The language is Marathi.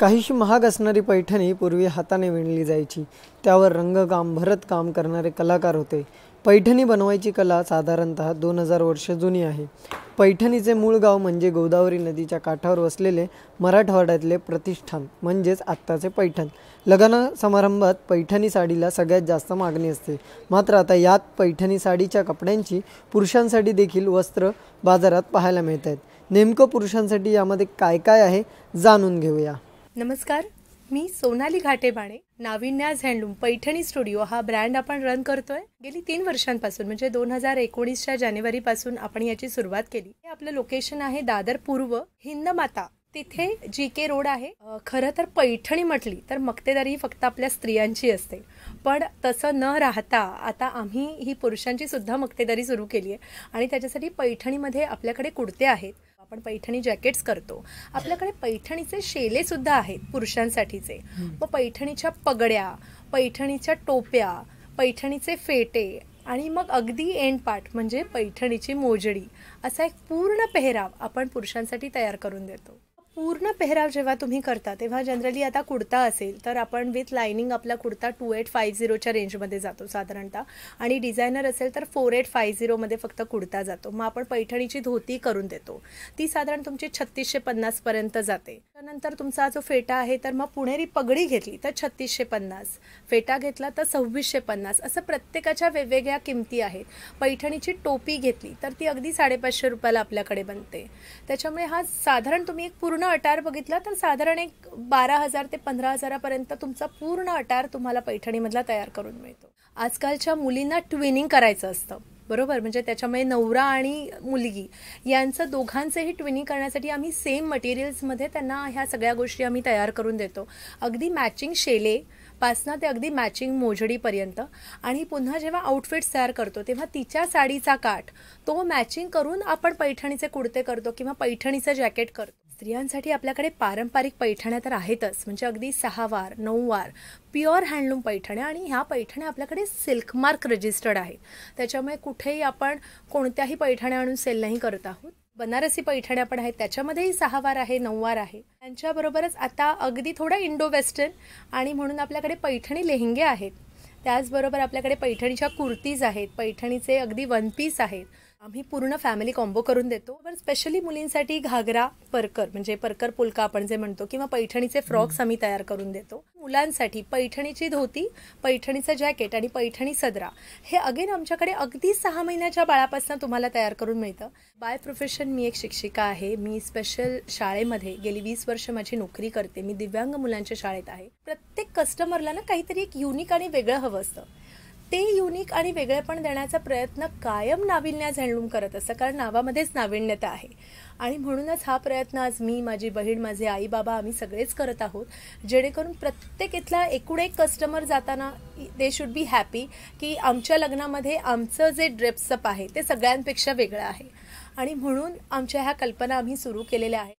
काहीशी महाग असणारी पैठणी पूर्वी हाताने विणली जायची. त्यावर रंगकाम भरतकाम करणारे कलाकार होते. पैठणी बनवायची कला साधारणतः दोन हजार वर्ष जुनी आहे. पैठणीचे मूळ गाव म्हणजे गोदावरी नदीच्या काठावर वसलेले मराठवाड्यातले प्रतिष्ठान म्हणजेच आत्ताचे पैठण. लग्न समारंभात पैठणी साडीला सगळ्यात जास्त मागणी असते. मात्र आता यात पैठणी साडीच्या कपड्यांची पुरुषांसाठी देखील वस्त्र बाजारात पाहायला मिळत आहेत नेमकं पुरुषांसाठी यामध्ये काय काय आहे जाणून घेऊया. नमस्कार मी सोनाली घाटेबाणे नाविन्याज हँडलूम पैठणी स्टुडिओ हा ब्रँड आपण रन करतोय. गेली तीन वर्षांपासून म्हणजे दोन हजार एकोणीसच्या जानेवारीपासून आपण याची सुरुवात केली. हे आपलं लोकेशन आहे दादर पूर्व हिंदमाता. तिथे जी के रोड आहे. खरं तर पैठणी म्हटली तर मक्तेदारी ही फक्त आपल्या स्त्रियांची असते. पण तसं न राहता आता आम्ही ही पुरुषांची सुद्धा मक्तेदारी सुरू केली आहे. आणि त्याच्यासाठी पैठणीमध्ये आपल्याकडे कुडते आहेत. आपण पैठणी जॅकेट्स करतो. आपल्याकडे पैठणीचे शेले सुद्धा आहेत पुरुषांसाठीचे. मग पैठणीच्या पगड्या पैठणीच्या टोप्या पैठणीचे फेटे आणि मग अगदी एंड पार्ट म्हणजे पैठणीची मोजडी असा एक पूर्ण पेहराव आपण पुरुषांसाठी तयार करून देतो. पूर्ण पेहराव जेव्हा तुम्ही करता तेव्हा जनरली आता कुर्ता असेल तर आपण विथ लायनिंग आपला कुर्ता टू एट फाईव्ह झिरोच्या रेंजमध्ये जातो साधारणतः. आणि डिझायनर असेल तर फोर एट फाईव्ह झिरोमध्ये फक्त कुर्ता जातो. मग आपण पैठणीची धोती करून देतो. ती साधारण तुमची छत्तीसशे पन्नासपर्यंत जाते. त्यानंतर तुमचा जो फेटा आहे तर मग पुणेरी पगडी घेतली तर छत्तीसशे पन्नास. फेटा घेतला तर सव्वीसशे पन्नास. असं प्रत्येकाच्या वेगवेगळ्या किमती आहेत. पैठणीची टोपी घेतली तर ती अगदी साडेपाचशे रुपयाला आपल्याकडे बनते. त्याच्यामुळे हा साधारण तुम्ही एक पूर्ण पूर्ण अटार बघितला तर साधारण एक बारा हजार ते पंधरा हजारापर्यंत तुमचा पूर्ण अटार तुम्हाला पैठणीमधला तयार करून मिळतो. आजकालच्या मुलींना ट्विनिंग करायचं असतं. बरोबर? म्हणजे त्याच्यामुळे नवरा आणि मुलगी यांचं दोघांचंही ट्विनिंग करण्यासाठी आम्ही सेम मटेरियल्समध्ये त्यांना ह्या सगळ्या गोष्टी आम्ही तयार करून देतो. अगदी मॅचिंग शेले पासनं ते अगदी मॅचिंग मोजडीपर्यंत. आणि पुन्हा जेव्हा आउटफिट्स तयार करतो तेव्हा तिच्या साडीचा काठ तो मॅचिंग करून आपण पैठणीचे कुडते करतो किंवा पैठणीचं जॅकेट करतो. स्त्रियांसाठी आपल्याकडे पारंपरिक पैठण्या तर आहेतच. म्हणजे अगदी सहावार नऊवार प्युअर हँडलूम पैठण्या आणि ह्या पैठण्या आपल्याकडे सिल्कमार्क रजिस्टर्ड आहेत. त्याच्यामुळे कुठेही आपण कोणत्याही पैठण्या आणून सेल नाही करत आहोत. बनारसी पैठण्या पण आहेत. त्याच्यामध्येही सहावार आहे नऊवार आहे. त्यांच्याबरोबरच आता अगदी थोडं इंडो वेस्टर्न आणि म्हणून आपल्याकडे पैठणी लेहंगे आहेत. त्याचबरोबर आपल्याकडे पैठणीच्या कुर्तीज आहेत. पैठणीचे अगदी वन पीस आहेत. आम्ही पूर्ण फॅमिली कॉम्बो करून देतो. पण स्पेशली मुलींसाठी घागरा परकर म्हणजे परकर पुलका आपण जे म्हणतो किंवा पैठणीचे फ्रॉक्स आम्ही तयार करून देतो. मुलांसाठी पैठणीची धोती पैठणीचं जॅकेट आणि पैठणी सदरा हे अगेन आमच्याकडे अगदी सहा महिन्याच्या बाळापासून तुम्हाला तयार करून मिळतं. बाय प्रोफेशन मी एक शिक्षिका आहे. मी स्पेशल शाळेमध्ये गेली वीस वर्ष माझी नोकरी करते. मी दिव्यांग मुलांच्या शाळेत आहे. प्रत्येक कस्टमरला ना काहीतरी एक युनिक आणि वेगळं हवं असतं. ते युनिक आणि वेगळेपण देण्याचा प्रयत्न कायम नाविन्या झेंडून करत असतं कारण नावामध्येच नाविन्यता आहे. आणि म्हणूनच हा प्रयत्न आज मी माझी बहीण माझे आई बाबा आम्ही सगळेच करत आहोत जेणेकरून प्रत्येक इथला एकूण एक कस्टमर जाताना दे शुड बी हॅपी की आमच्या लग्नामध्ये आमचं जे ड्रेप्सअप आहे ते सगळ्यांपेक्षा वेगळं आहे. आणि म्हणून आमच्या ह्या कल्पना आम्ही सुरू केलेल्या आहेत.